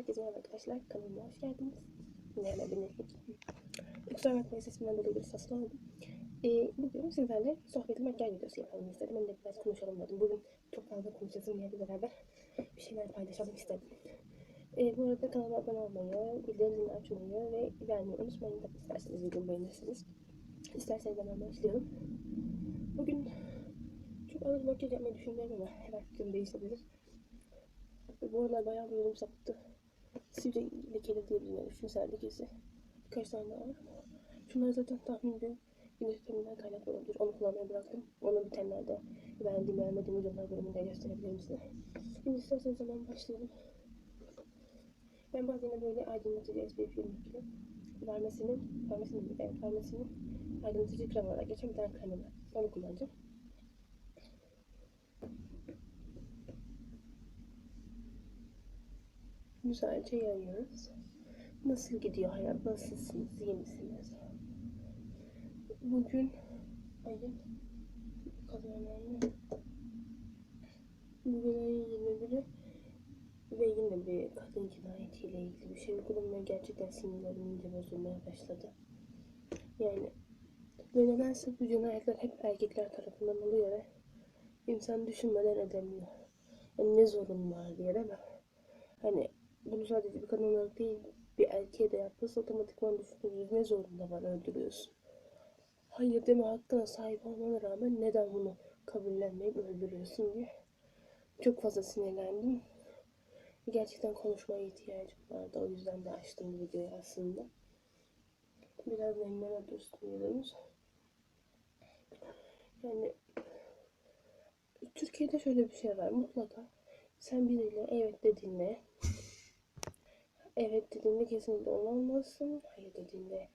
Herkese merhaba arkadaşlar. Kanalıma hoş geldiniz. Merhaba Bineklik. Kusura bakmayın sesimden dolayı bir saslı oldum. Ee, bugün sizlerle sohbeti makyaj videosu yapalım istedim. Hem de biraz konuşalım dedim. Bugün çok fazla konuşacağız diye beraber bir şeyler paylaşalım istedim. Ee, bu arada kanalıma abone olmayı, bildirim zilini açmayı ve beğenmeyi unutmayın. Tabii isterseniz videomu beğenirsiniz. İsterseniz hemen başlayalım. Bugün çok ağır makyaj yapmayı düşünmüyorum ama her fikrim değişebilir. Bu aralar bayağı bir yolum sapıttı. Sivri lekeli diyebilirim yani. Şunsel lekesi. Birkaç tane daha var. Şunlar zaten tahmin ediyorum. Güneş kaynaklı olabilir. Onu kullanmayı bıraktım. Onu bitenlerde beğendiğim beğenmediğim videolar bölümünde gösterebilirim size. Şimdi isterseniz hemen başlayalım. Ben bazen böyle aydınlatıcı SPF 22 vermesinin, vermesinin? Evet, vermesinin aydınlatıcı krem olarak geçen bir tane kremi var. Onu kullanacağım. Güzelce yayıyoruz. Nasıl gidiyor hayat? Nasılsınız? İyi misiniz? Bugün ayın kadar önemli. Bugün ayın 21'i ve yine bir kadın cinayetiyle ilgili bir şey okudum ve gerçekten sinirlerim iyice bozulmaya başladı. Yani ve nedense bu cinayetler hep erkekler tarafından oluyor ve insan düşünmeden edemiyor. Yani ne zorun var diye değil mi? Hani bunu sadece bir kadın olarak değil bir erkeğe de yapması otomatikman düşünürüz. Ne zorunda var öldürüyorsun. Hayır deme hakkına sahip olmana rağmen neden bunu kabullenmeyip öldürüyorsun diye. Çok fazla sinirlendim. Gerçekten konuşmaya ihtiyacım vardı. O yüzden de açtım videoyu aslında. Biraz nemleme dursun diyoruz. Yani Türkiye'de şöyle bir şey var. Mutlaka sen biriyle evet dediğinde evet dediğinde kesinlikle olmazsın. Hayır dediğinde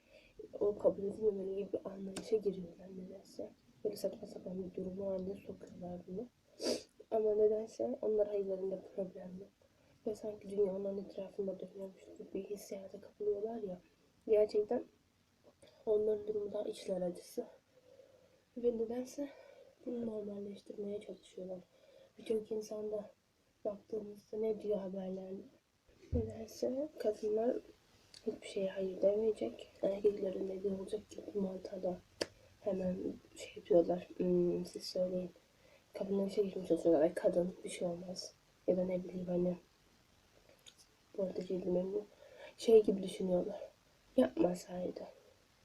o kabul edilmemeli gibi bir anlayışa giriyorlar nedense. Böyle saçma sapan bir durum haline sokuyorlar bunu. Ama nedense onlar hayırlarında problem yok. Ve sanki dünya onların etrafında dönüyormuş gibi bir hissiyata kapılıyorlar ya. Gerçekten onların durumu daha içler acısı. Ve nedense bunu normalleştirmeye çalışıyorlar. Birçok insanda baktığımızda ne diyor haberlerde? Nedense kadınlar hiçbir şeye hayır demeyecek. Erkeklerin dediği olacak gibi bir mantığa hemen şey yapıyorlar. Hmm, siz söyleyin. Kadınlar işe girmiş çalışıyorlar. Ay kadın bir şey olmaz. Ya da ne bileyim hani bu arada cildim bu şey gibi düşünüyorlar. Yapmasaydı.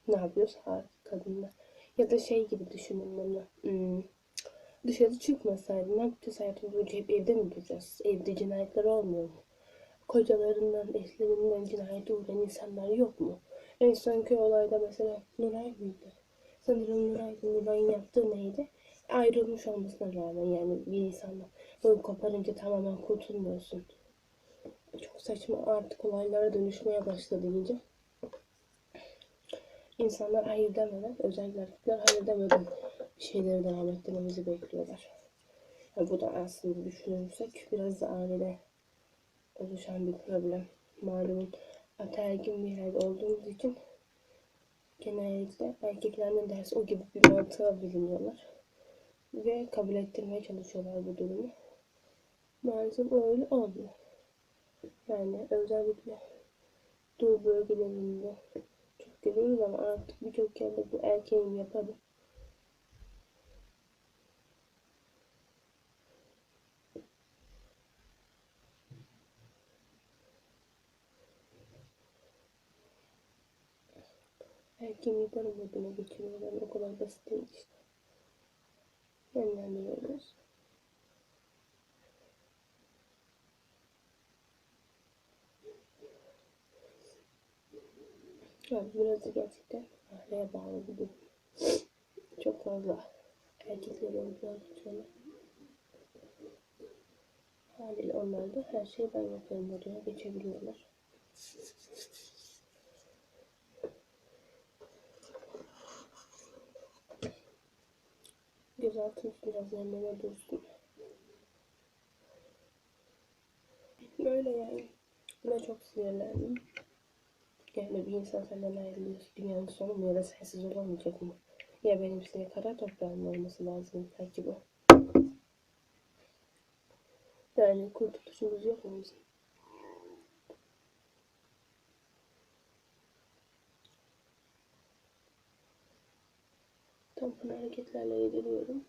Ne yapıyorsa kadınlar. Ya da şey gibi düşünün bunu. Hmm, dışarı çıkmasaydı ne yapacağız hayatımız boyunca hep evde mi duracağız? Evde cinayetler olmuyor mu? Kocalarından, eşlerinden cinayete uğrayan insanlar yok mu? En sonki olayda mesela Nuray mıydı? Sanırım Nuray'dı. Nuray'ın yaptığı neydi? Ayrılmış olmasına rağmen yani bir insanla bunu koparınca tamamen kurtulmuyorsun. Çok saçma artık olaylara dönüşmeye başladı iyice. İnsanlar hayır demeden, özellikle erkekler hayır demeden bir şeyleri devam ettirmemizi bekliyorlar. Yani bu da aslında düşünürsek biraz da ailede oluşan bir problem. Malumun ataergin bir yerde olduğumuz için genellikle erkeklerden ders o gibi bir mantığa bürünüyorlar. Ve kabul ettirmeye çalışıyorlar bu durumu. Maalesef öyle olmuyor. Yani özellikle Doğu bölgelerinde çok görüyoruz ama artık birçok yerde bu erkeğin yaparı. Yaparı moduna geçiriyorlar. O kadar basit değil işte. Yönlendiriyoruz. Yani biraz da gerçekten aileye bağlı bir durum. Çok fazla ön plana tutuyorlar. Haliyle onlar da her şeyi ben yaparım moduna geçebiliyorlar. Gözaltı biraz nemleme dursun. Böyle yani. Buna çok sinirlendim. Yani bir insan senden ayrılıyor. Dünyanın sonu mu ya da sensiz olamayacak mı? Ya benim size kara toprağım olması lazım. Belki bu. Yani kurtuluşumuz yok mu bizim? Hareketlerle yediriyorum.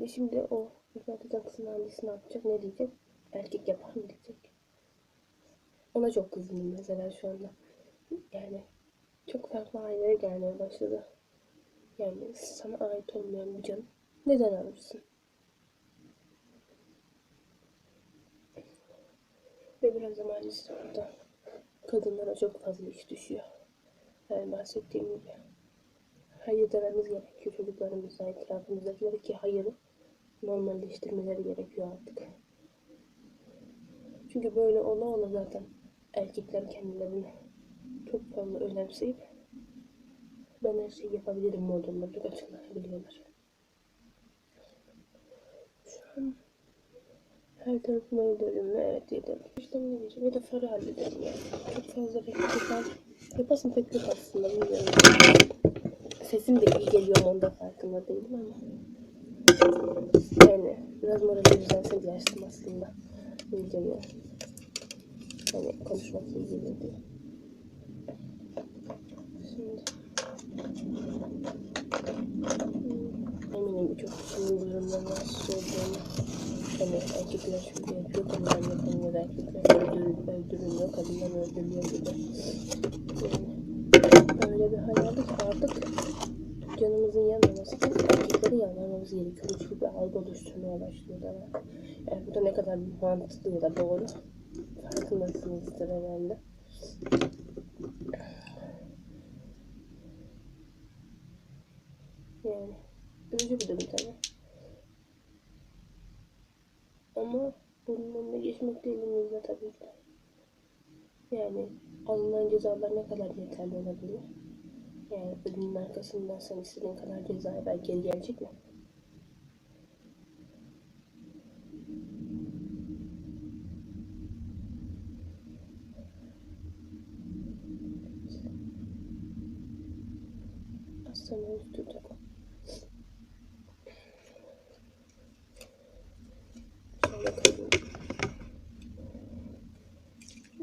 Ve şimdi o müfredat kızın annesi ne yapacak? Ne diyecek? Erkek yapar mı diyecek. Ona çok kızdım mesela şu anda. Yani çok farklı ailelere gelmeye başladı. Yani sana ait olmayan bir canı neden alırsın? Ve biraz da maalesef burada kadınlara çok fazla iş düşüyor. Yani bahsettiğim gibi. Hayır dememiz gerekiyor çocuklarımıza, etrafımızdakilere ki hayırı normalleştirmeleri gerekiyor artık. Çünkü böyle ola ola zaten erkekler kendilerini çok fazla önemseyip ben her şeyi yapabilirim modunda çok açıklanabiliyorlar. Şu an her tarafıma yedirdim mi? Evet yedirdim. İşte ne diyeceğim? Ya da farı hallederim yani. Çok fazla bekleteceğim. Yapasın pek yok aslında bilmiyorum. Sesim de iyi geliyor onda farkında değilim ama. Yani biraz moralim düzelse açtım aslında. Videoyu. Hani konuşmak iyi gelir diye. Şimdi. Bu durumdan rahatsız olduğunu. Hani erkekler şöyle yapıyor, kadınlar yapamıyor, erkekler öldürül, öldürülüyor, kadınlar öldürülüyor gibi. Yani öyle bir hal aldı ki artık canımızın yanmaması için erkeklerin yanmamamız gerekiyormuş gibi bir algı oluşturmaya başlıyorlar. Yani bu da ne kadar mantıklı ya da doğru farkındasınızdır herhalde. Yani üzücü bir durum tabii. Ama bunun önüne geçmek de elimizde tabii ki. Yani alınan cezalar ne kadar yeterli olabilir? Yani ölümün arkasından sen istediğin kadar ceza ver geri gelecek mi? Aslında üstü takım. Şöyle koyayım.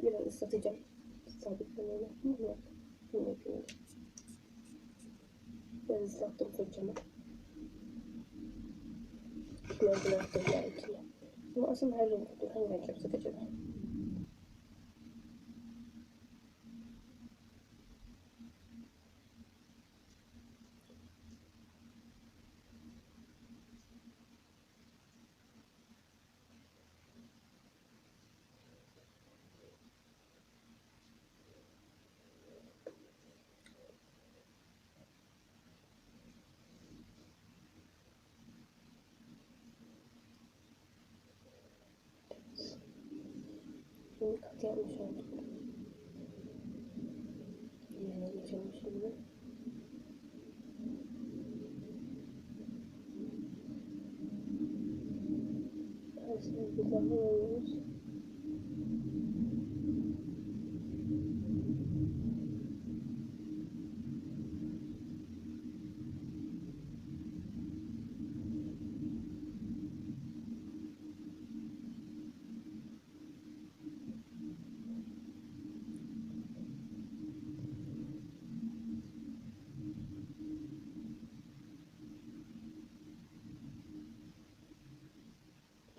Biraz ıslatacağım. Sabitlemeli. Bunu yap. Bunu yapayım. Biraz ıslattım fırçamı. Biraz bıraktım belki. Ama aslında her renk olur. Hangi renk yapsak acaba? Şimdi kat yapmış olduk. Yerine geçelim şimdi. Her şeyi güzel yayıyoruz.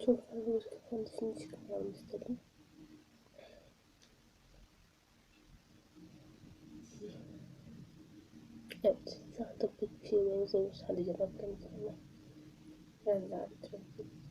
Çok fazla bir kafanın dışına çıkmayalım istedim. Evet, şu anda pek bir şeye benzemiyor. Sadece baktığım. Biraz daha bitirelim.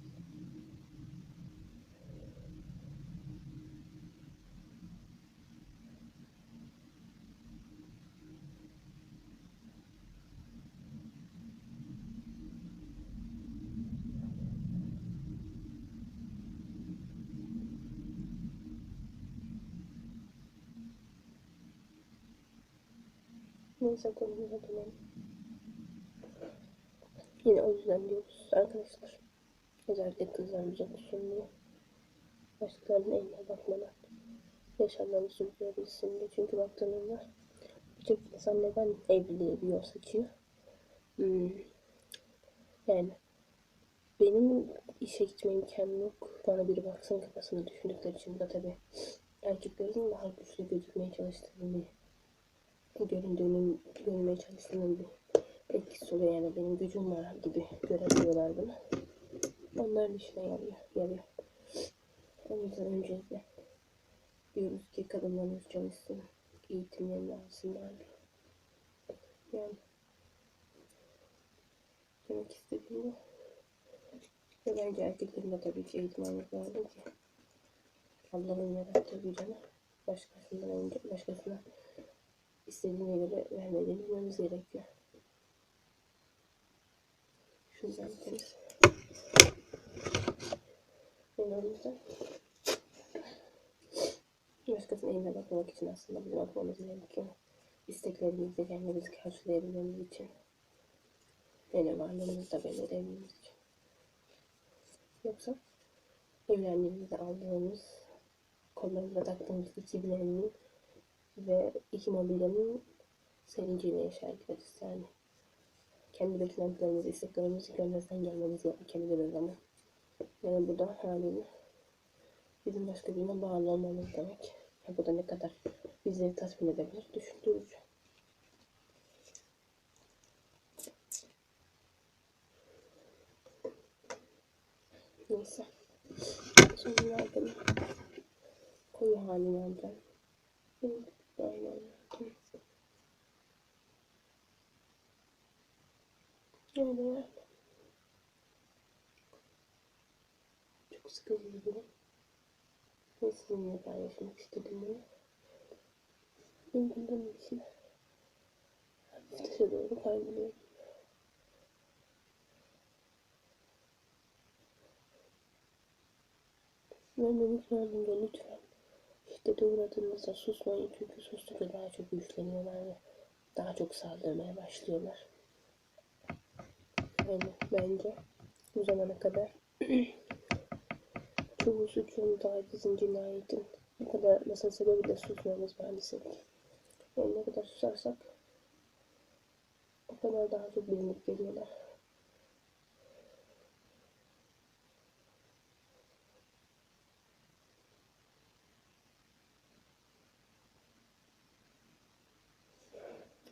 Konumuza dönelim. Yine o yüzden diyoruz arkadaşlar. Özellikle kızlar bize kusurluyor. Başkalarının eline bakmadan yaşamlarını sürdürebilsin diye. Çünkü baktığınızda birçok insan neden evliliğe bir yol seçiyor? Hmm. Yani benim işe gitme imkanım yok. Bana biri baksın kafasını düşündükleri için de tabii erkeklerin daha güçlü gözükmeye çalıştığını göründüğünün görmeye çalıştığının bir etkisi oluyor yani benim gücüm var gibi görebiliyorlar bunu. Onların işine yarıyor. yarıyor. O yüzden öncelikle diyoruz ki kadınlarımız çalışsın, eğitimlerini alsınlar. Yani demek istediğim bu. Ve bence erkeklerin de tabii ki eğitim almak lazım ki Allah'ın yarattığı gücünü başkasından önce başkasına istediğine göre vermediğini bilmemiz gerekiyor. Şuradan temiz. Yüzden başkasının eline bakmamak için aslında bizim bakmamız gerekiyor. İsteklerimizi kendimizi karşılayabilmemiz için. Yani varlığımızı da belli edebilmemiz için. Yoksa evlendiğimizde aldığımız kollarımıza taktığımız iki bileğinin ve iki mobilyanın sevinciyle yaşar gideriz yani. Kendi beklentilerimizi, isteklerimizi görmezden gelmemiz gerekebilir o zaman. Yani bu da haliyle bizim başka birine bağlı olmamız demek. Ya bu da ne kadar bizleri tatmin edebilir düşündürücü. Neyse. Şimdi nereden koyu halini alacağım. Aynen. Öyle yani. Çok sıkıcı bir durum. Ve sizinle paylaşmak istedim bunu. Bundan için dışa doğru kayboluyorum. Vermemek lazım da lütfen. Şiddete uğradığınızda susmayın çünkü sustukça daha çok güçleniyorlar ve daha çok saldırmaya başlıyorlar. Yani bence bu zamana kadar çoğu suçun, tacizin, cinayetin bu kadar artmasının sebebi de susmamız maalesef. Yani ne kadar susarsak o kadar daha çok bilinip geliyorlar.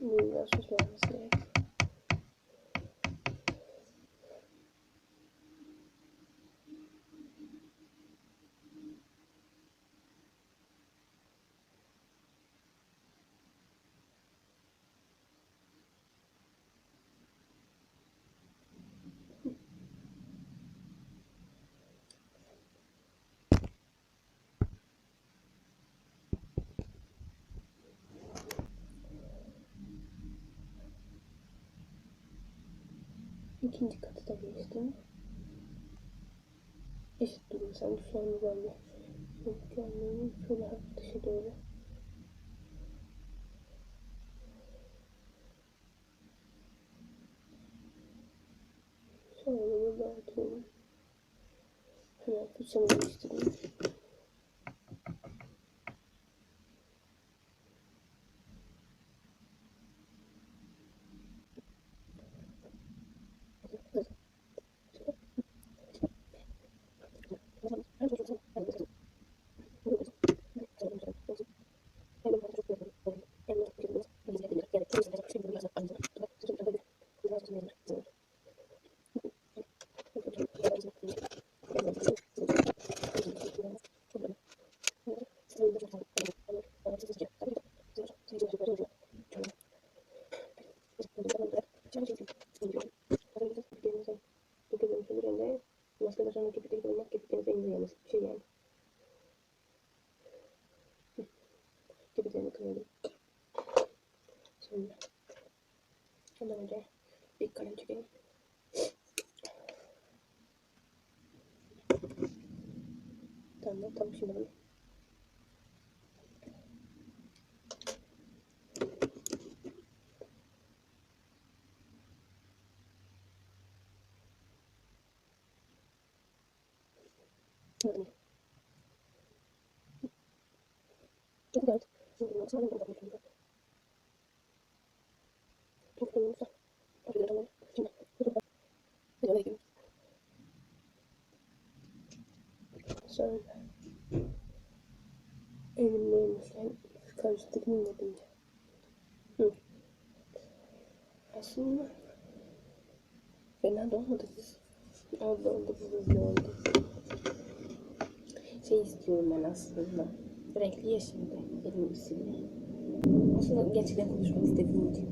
Biraz susmamız gerek. İkinci katı da geçtim. Eşit duruyor sanki anda ben de. Kendimi şöyle hafif dışa doğru. Sonra burada atıyorum. Hemen fırçamı değiştireyim. Segera. うん。こんなので一回ないけないだんん楽しね。şöyle. Elimdeymişken karıştırayım dedim ya. Hı. Aslında fena da olmadı biz. Az oldu bu hızlı oldu. Şey istiyorum ben aslında. Renkli ya şimdi benim isimim. Aslında gerçekten konuşmak istediğim için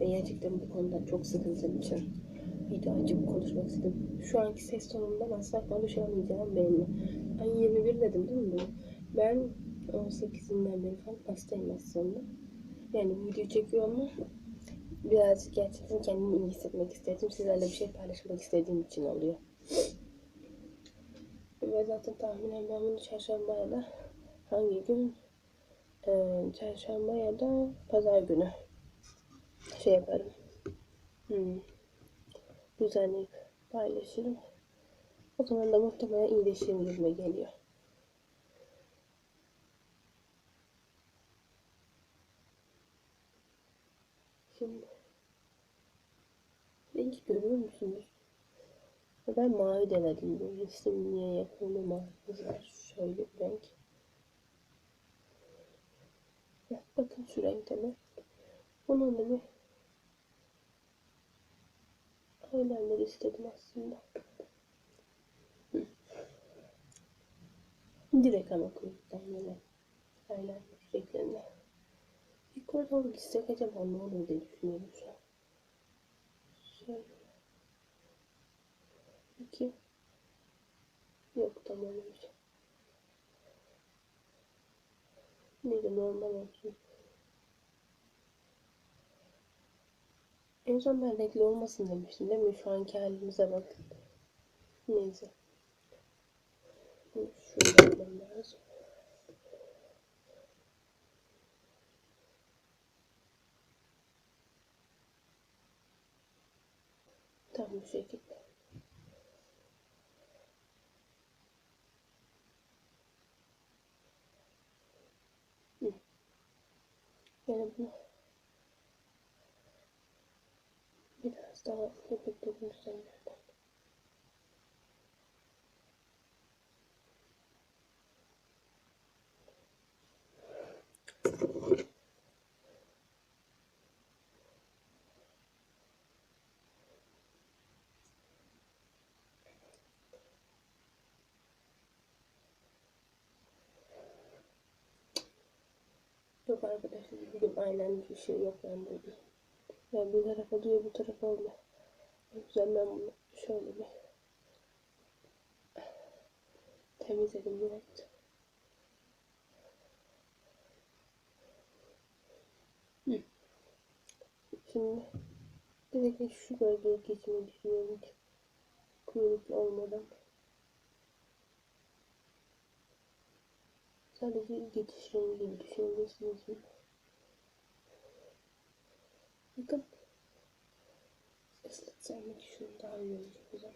ve gerçekten bu konuda çok sıkıntı için video açıp konuşmak istedim. Şu anki ses tonumdan asla konuşamayacağım belli. Ben 21 dedim değil mi? Ben 18'inden beri falan hastayım aslında. Yani video çekiyorum ama birazcık gerçekten kendimi iyi hissetmek istedim. Sizlerle bir şey paylaşmak istediğim için oluyor. Ve zaten tahminen ben bunu çarşamba da hangi gün? Ee, çarşamba da pazar günü şey yaparım. Hmm. Düzenleyip paylaşırım. O zaman da muhtemelen iyileşirim gibime geliyor. Şimdi rengi görüyor musunuz? Ben mavi denedim. Bu resim niye yakında mavi. Şöyle bir renk. Bakın şu renkte mi? Bunun da bir eyeliner istedim aslında. Direkt ama kuyruktan yine eyeliner şeklinde. Yukarı doğru gitsek acaba ne olur diye düşünüyorum şu an. Şöyle. Peki. Yok tamam olmuş. Neyse normal olsun. En son ben renkli olmasın demiştim değil mi? Şu anki halimize bakın. Neyse. Şöyle yapmam lazım. Tam bu şekilde. Yani bunu köpük dokunsam nereden? Yok arkadaşlar bugün aynen bir şey yok bende. Yani bir tarafa diyor bu tarafa olmuyor. O yüzden ben bunu şöyle bir temizledim direkt. Hı. Şimdi direkt şu bölgeye geçmeyi düşünüyorum ki kuyruk olmadan. Sadece geçiş rengi gibi düşünebilirsiniz. Bakın. Islatsam belki şunu daha iyi olacak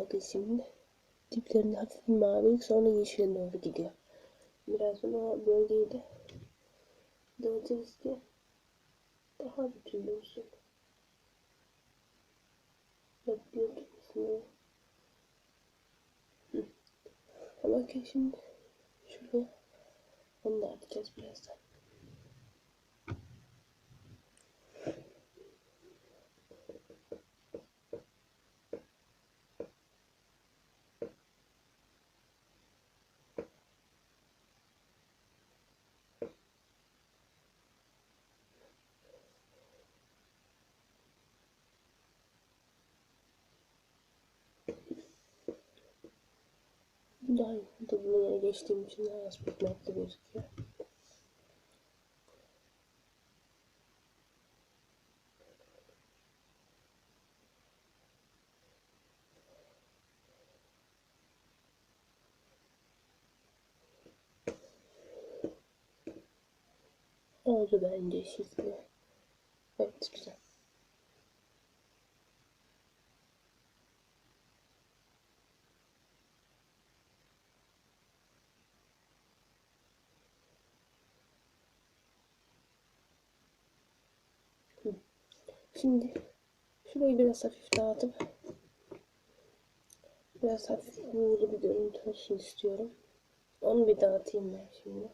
Bakın şimdi diplerinde hafif bir mavilik sonra yeşile doğru gidiyor. Birazdan o bölgeyi de dağıtırız ki daha bütünlü olsun. Mü? Hı. Bakın şimdi şuraya onu da atacağız birazdan. Daha yere geçtiğim için daha az pigmentli gözüküyor. Oldu bence şimdi. Evet güzel. Şimdi şurayı biraz hafif dağıtıp biraz hafif buğulu bir görüntü olsun istiyorum. Onu bir dağıtayım ben şimdi.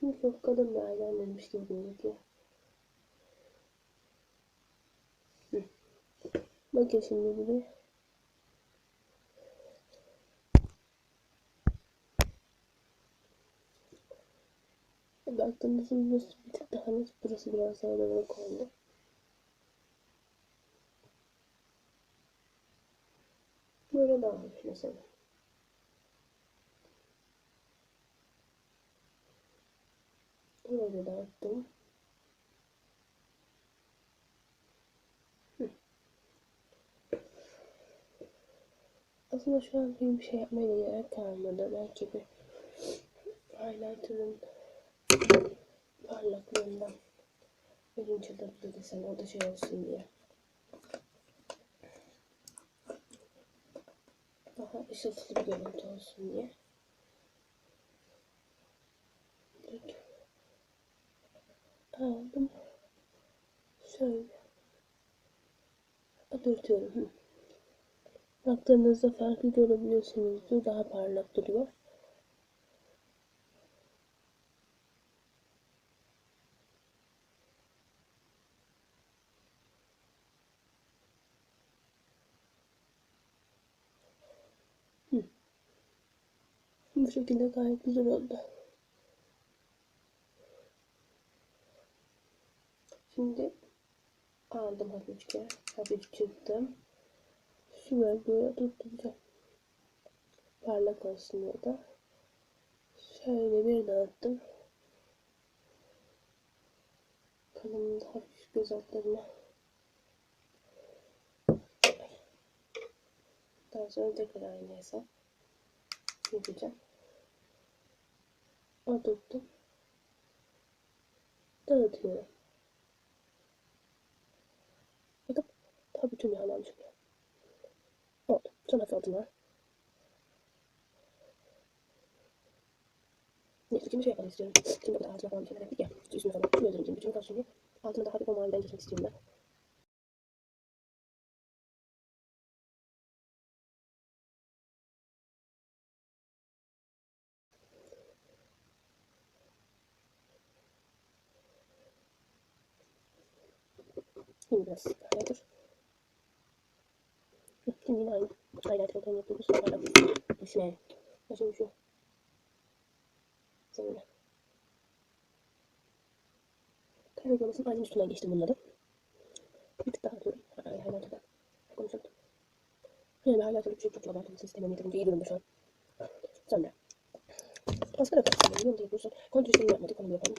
Çünkü çok kadın bir eyelinermiş gibi gözüküyor. Bakın şimdi buraya. Baktığımızda burası bir tık daha net, burası biraz daha dağınık oldu. Böyle daha hoş mesela. Böyle dağıttım. Aslında şu an bir şey yapmaya da gerek kalmadı. Belki bir highlighter'ın parlaklığından birinci de desem o da şey olsun diye. Daha ışıltılı bir görüntü olsun diye. Aldım. Şöyle. Dürtüyorum. Hı. Baktığınızda farkı görebiliyorsunuzdur. Daha parlak duruyor. Hı. Bu şekilde gayet güzel oldu. Şimdi aldım hafifçe. Hafif çıktım. Şu bölgeye tutturacağım. Parlak olsun ya da. Şöyle bir dağıttım. Kalımın hafif göz altlarına. Daha sonra tekrar aynı hesap yapacağım. Oturttum. Dağıtıyorum. Bakın daha bütün yağlar çıkıyor. Oldu. Son hafif altına. Neyse şimdi şey yapalım istiyorum. Şimdi bu da altına falan bir şeyler yaptık ya. Üstüne falan. Şu gözümün bütün diye. Altına da hafif o maviden geçmek istiyorum ben. Şimdi biraz. Hı, Şimdi yine aynı highlighter'dan yapıyoruz. Parlak düşmeye. Şimdi şu. Şöyle. Kahve uygulamasının aynı üstünden geçtim bunları. Bir tık daha atıyorum. Ay, highlighter'dan. Konuşalım. Yani highlighter'ı bir şey çok abartılmasını istemiyorum. Yeterince iyi durumda şu an. Sonra. Maskara kapatmayalım. Yanında yapıyorsun. Kontrol işlemi yapmadık. Onu yapalım.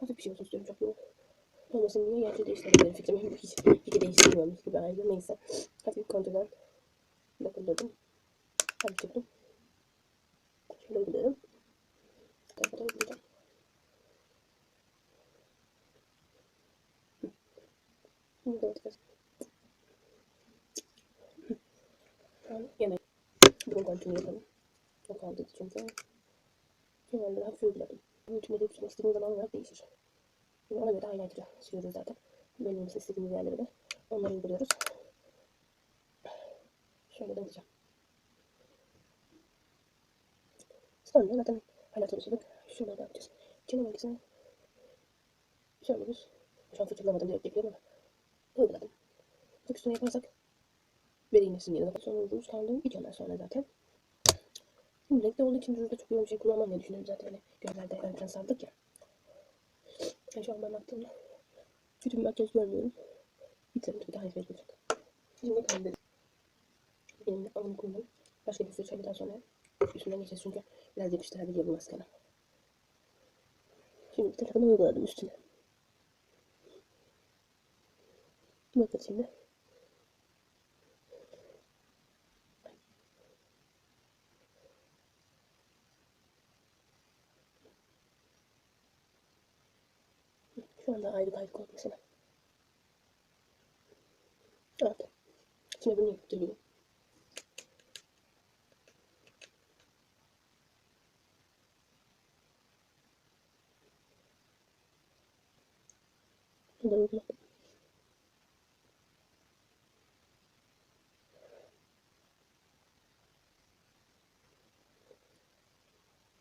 Hafif bir şey olsun istiyorum. Çok yoğun olmasın diye gerçi değiştirebilirim fikrimi. Hiç fikir değiştirmiyormuş gibi ayrı. Neyse. Hafif kontrolden dokunduğum. Hafif çıktım. Şöyle. Tarafa da uygulayacağım. Şimdi de. Yemek. Bugün kontrol yapalım. O kaldı çünkü. Genelde hafif uyguladım. Bunun içinde de üstüne istediğim zaman olarak değişir. Şimdi ona göre highlighter'ı sürüyoruz zaten. Belirlemesi istediğimiz yerlere de onları uyguluyoruz. Şöyle de alacağım. Sonra zaten highlighter'ı sürdük. Şurada da yapacağız. Çene bölgesine şöyle bir şu an fırçalamadım direkt yapıyorum ama uyguladım. Çok üstüne yaparsak vereyim nesin yerine. Sonra ucumuz kaldı. İç ondan sonra zaten. Şimdi renkli olduğu için rujda çok yoğun bir şey kullanmam diye düşünüyorum zaten. Hani gözlerde ön plan saldık ya. Yani şu an ben baktığımda kötü bir görmüyorum. Bitirin tabii daha iyi olacak. Şimdi kaldı. Benim alın kullanım. Başka bir sürü daha sonra üstünden geçeceğiz çünkü biraz yapıştırabiliyor bu maskara. Şimdi bir tarafını uyguladım üstüne. Bakın şimdi. Şu anda ayrı ayrı koydum mesela. Evet. Şimdi bunu yaptırıyorum. Bu da uygula.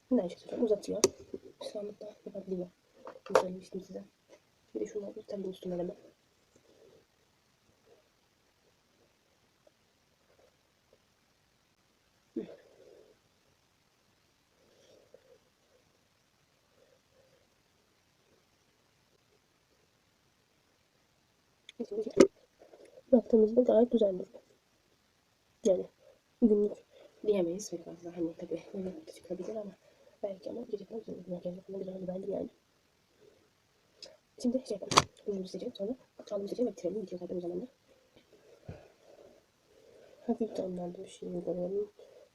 Şimdi aynı şekilde uzatıyor. İslamlıkta yapabiliyor. Bunu söylemiştim size. Bir de şunları tabii üstüne hemen. Baktığımızda gayet güzel duruyor. Yani günlük diyemeyiz pek fazla. Hani tabii böyle çıkabilir ama belki ama gerçekten güzel bir makyaj yapımı güzel bir bence yani. Şimdi şey yapalım. Ürünümüzü seçelim sonra alımı seçelim ve bitirelim. Bitiyor zaten o zaman da. Hafif bir şey uygulayalım.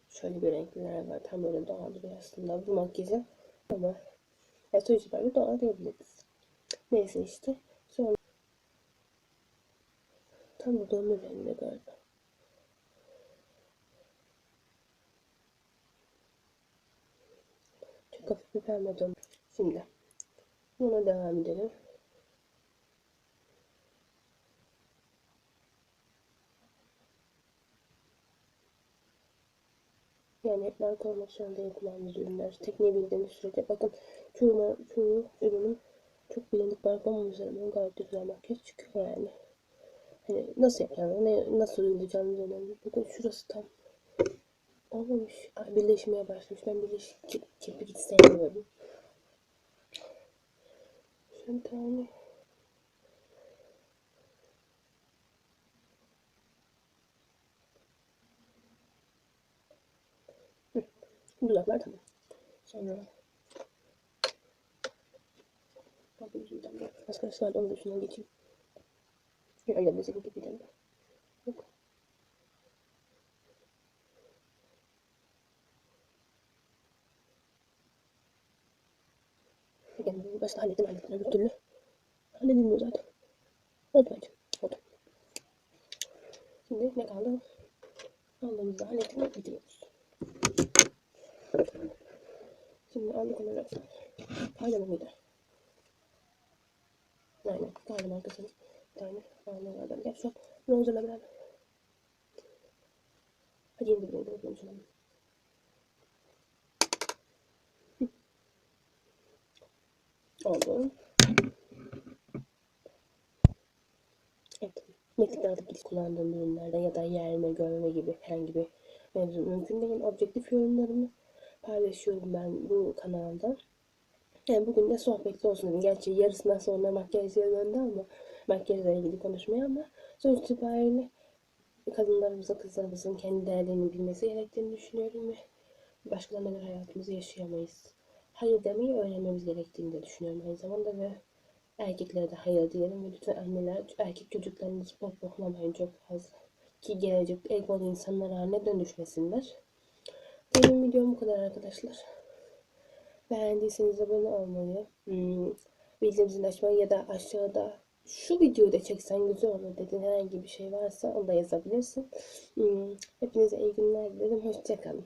Şöyle bir renkler var. Tam böyle doğal duruyor aslında bu makyajı. Ama ya sonuç itibariyle doğal diyebiliriz. Neyse işte. Sonra tam bu donlu renginde galiba. Çok hafif bir pembe don. Şimdi buna devam edelim. Yani etler diye kullandığımız ürünler. Tekniği bildiğimiz sürece bakın çoğu, çoğu ürünün çok bilindik marka olmamasına rağmen gayet güzel makyaj çıkıyor yani. Hani nasıl yapacağını, ne, nasıl uygulayacağımız önemli. Bakın şurası tam olmamış. Ay, birleşmeye başlamış. Ben birleşik kirpik. Şöyle bir tane Dudaklar tamam. Sonra Arkadaşlar onu da şuna geçeyim. Öyle bir şekilde gidelim. Yok. Yani başta hallettim hallettim öbür türlü. Halledilmiyor zaten. Oldu bence. Oldu. Şimdi ne kaldı? Aldığımızda hallettik ve bitiriyoruz. Şimdi aldık olarak Aynen mıydı? Aynen. Galiba arkasını bir tane aynalardan. Gel şu an bronzerla beraber. Hadi yeni bir rengi konuşalım. Oldu. Evet. Metriklerde ilk kullandığım ürünlerde ya da yerme, görme gibi herhangi bir mevzu mümkün değil. Objektif yorumlarımı paylaşıyorum ben bu kanalda. Yani bugün de sohbetli olsun dedim. Gerçi yarısından sonra makyajya döndü ama makyajla ilgili konuşmaya ama sonuç itibariyle kadınlarımızın, kızlarımızın kendi değerlerini bilmesi gerektiğini düşünüyorum ve başkalarına göre hayatımızı yaşayamayız. Hayır demeyi öğrenmemiz gerektiğini de düşünüyorum aynı zamanda ve erkeklere de hayır diyelim ve lütfen anneler erkek çocuklarınızı pohpohlamayın çok fazla. Ki gelecek egolu insanlar haline dönüşmesinler. Benim videom bu kadar arkadaşlar. Beğendiyseniz abone olmayı, hmm, bildirimini açmayı ya da aşağıda şu videoyu da çeksen güzel olur dediğin herhangi bir şey varsa onu da yazabilirsin. Hmm, hepinize iyi günler dilerim. Hoşçakalın.